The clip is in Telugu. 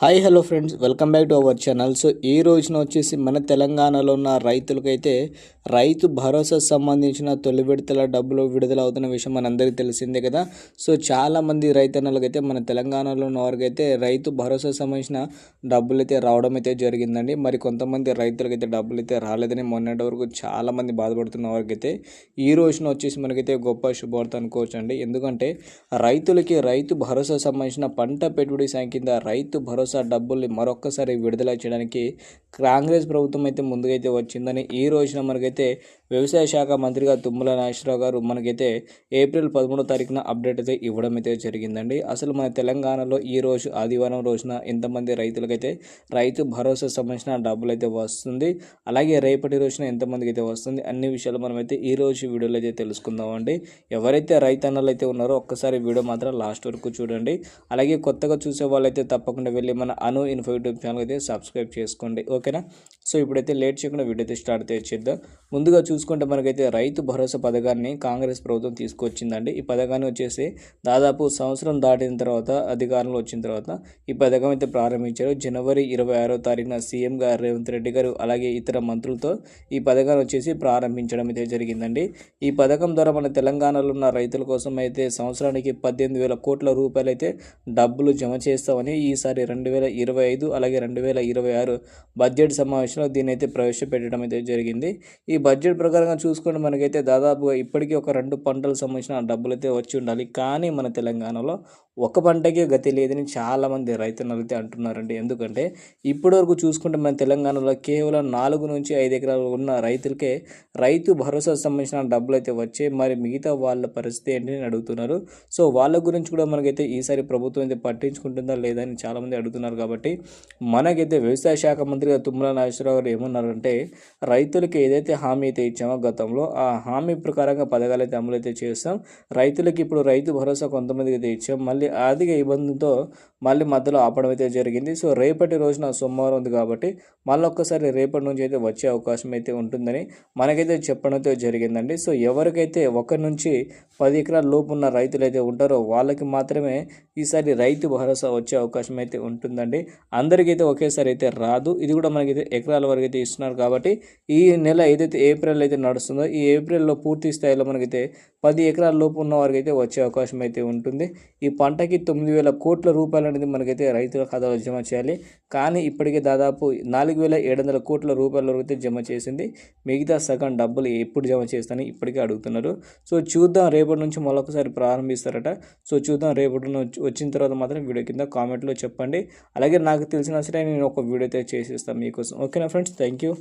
Hi hello friends welcome back to our channel so ఈ రోజున వచ్చేసి మన తెలంగాణలో ఉన్న రైతులకైతే రైతు భరోసా సంబంధించిన తొలి విడతల డబ్బులు విడుదల అవుతున్న విషయం మనందరికీ తెలిసిందే కదా. సో చాలామంది రైతన్నలకైతే మన తెలంగాణలో ఉన్న వారికైతే రైతు భరోసా సంబంధించిన డబ్బులు అయితే రావడం అయితే జరిగిందండి. మరి కొంతమంది రైతులకైతే డబ్బులు అయితే రాలేదని మొన్నటి వరకు చాలామంది బాధపడుతున్న వారికైతే ఈ రోజున వచ్చేసి మనకైతే గొప్ప శుభవార్త అనుకోవచ్చు అండి ఎందుకంటే రైతులకి రైతు భరోసా సంబంధించిన పంట పెట్టుబడి సాయం కింద రైతు భరోసా డబ్బుల్ని మరొక్కసారి విడుదల చేయడానికి కాంగ్రెస్ ప్రభుత్వం అయితే ముందుకైతే వచ్చిందని ఈ రోజున మనకైతే వ్యవసాయ శాఖ మంత్రిగా తుమ్మల నాగేశ్వరరావు గారు మనకైతే ఏప్రిల్ పదమూడో తారీఖున అప్డేట్ అయితే ఇవ్వడం అయితే జరిగిందండి. అసలు మన తెలంగాణలో ఈ రోజు ఆదివారం రోజున ఎంతమంది రైతులకైతే రైతు భరోసా సంబంధించిన డబ్బులు అయితే వస్తుంది అలాగే రేపటి రోజున ఎంతమందికి అయితే వస్తుంది అన్ని విషయాలు మనమైతే ఈ రోజు వీడియోలో అయితే తెలుసుకుందాం అండి ఎవరైతే రైతన్నలు అయితే ఉన్నారో ఒక్కసారి వీడియో మాత్రం లాస్ట్ వరకు చూడండి. అలాగే కొత్తగా చూసే వాళ్ళైతే తప్పకుండా వెళ్ళి మన అను ఇన్ఫో యూట్యూబ్ ఛానల్ అయితే సబ్స్క్రైబ్ చేసుకోండి. ఓకేనా? సో ఇప్పుడైతే లేట్ చేయకుండా వీడియో అయితే స్టార్ట్ అయితే చేద్దాం. ముందుగా చూసుకుంటే మనకైతే రైతు భరోసా పథకాన్ని కాంగ్రెస్ ప్రభుత్వం తీసుకొచ్చిందండి. ఈ పథకాన్ని వచ్చేసి దాదాపు సంవత్సరం దాటిన తర్వాత అధికారంలో వచ్చిన తర్వాత ఈ పథకం అయితే ప్రారంభించారు. జనవరి ఇరవై ఆరో తారీఖున సీఎం గారు రేవంత్ రెడ్డి గారు అలాగే ఇతర మంత్రులతో ఈ పథకాన్ని వచ్చేసి ప్రారంభించడం అయితే జరిగిందండి. ఈ పథకం ద్వారా మన తెలంగాణలో ఉన్న రైతుల కోసం అయితే సంవత్సరానికి పద్దెనిమిది వేల కోట్ల రూపాయలు అయితే డబ్బులు జమ చేస్తామని ఈసారి రెండు వేల ఇరవై ఐదు అలాగే రెండు వేల ఇరవై ఆరు బడ్జెట్ సమావేశంలో దీన్ని అయితే ప్రవేశపెట్టడం అయితే జరిగింది. ఈ బడ్జెట్ ప్రకారంగా చూసుకుంటే మనకైతే దాదాపుగా ఇప్పటికీ ఒక రెండు పంటలకు సంబంధించిన డబ్బులు అయితే వచ్చి ఉండాలి. కానీ మన తెలంగాణలో ఒక పంటకే గతి లేదని చాలామంది రైతులు అయితే అంటున్నారండి. ఎందుకంటే ఇప్పటివరకు చూసుకుంటే మన తెలంగాణలో కేవలం నాలుగు నుంచి ఐదు ఎకరాలు ఉన్న రైతులకే రైతు భరోసా సంబంధించిన డబ్బులు అయితే వచ్చాయి. మరి మిగతా వాళ్ళ పరిస్థితి ఏంటి అని అడుగుతున్నారు. సో వాళ్ళ గురించి కూడా మనకైతే ఈసారి ప్రభుత్వం అయితే పట్టించుకుంటుందా లేదా అని చాలామంది అడుగుతున్నారు కాబట్టి మనకైతే వ్యవసాయ శాఖ మంత్రిగా తుమ్మల నాగేశ్వరరావు గారు ఏమన్నారంటే రైతులకి ఏదైతే హామీ అయితే ఇచ్చామో గతంలో. ఆ హామీ ప్రకారంగా పథకాలు అయితే అమలు అయితే చేస్తాం. రైతులకి ఇప్పుడు రైతు భరోసా కొంతమందికి అయితే ఇచ్చాం. మళ్ళీ ఆర్థిక ఇబ్బందితో మళ్ళీ మధ్యలో ఆపడం అయితే జరిగింది. సో రేపటి రోజున సోమవారం ఉంది కాబట్టి మళ్ళీ ఒక్కసారి రేపటి నుంచి అయితే వచ్చే అవకాశం అయితే ఉంటుందని మనకైతే చెప్పడం అయితే జరిగిందండి. సో ఎవరికైతే ఒకరి నుంచి పది ఎకరాల లోపు ఉన్న రైతులు అయితే ఉంటారో వాళ్ళకి మాత్రమే ఈసారి రైతు భరోసా వచ్చే అవకాశం అయితే ఉంటుందండి. అందరికైతే ఒకేసారి అయితే రాదు. ఇది కూడా మనకైతే ఎకరాల వరకు అయితే ఇస్తున్నారు కాబట్టి ఈ నెల ఏదైతే ఏప్రిల్ అయితే నడుస్తుందో ఈ ఏప్రిల్లో పూర్తి స్థాయిలో మనకైతే పది ఎకరాల లోపు ఉన్న వారికి అయితే వచ్చే అవకాశం అయితే ఉంటుంది. ఈ పంటకి తొమ్మిది వేల కోట్ల రూపాయలు అనేది మనకైతే రైతుల ఖాతాలో జమ చేయాలి. కానీ ఇప్పటికే దాదాపు నాలుగు వేల ఏడు వందల కోట్ల రూపాయల వరకు అయితే జమ చేసింది. మిగతా సగం డబ్బులు ఎప్పుడు జమ చేస్తానని ఇప్పటికే అడుగుతున్నారు. సో చూద్దాం రేపటి నుంచి మరొకసారి ప్రారంభిస్తారట. సో చూద్దాం రేపటి నుంచి వచ్చిన తర్వాత మాత్రం వీడియో కింద కామెంట్లో చెప్పండి. అలాగే నాకు తెలిసిన సరే నేను ఒక వీడియో అయితే చేసేస్తాను మీకోసం. ఓకేనా ఫ్రెండ్స్? Thank you.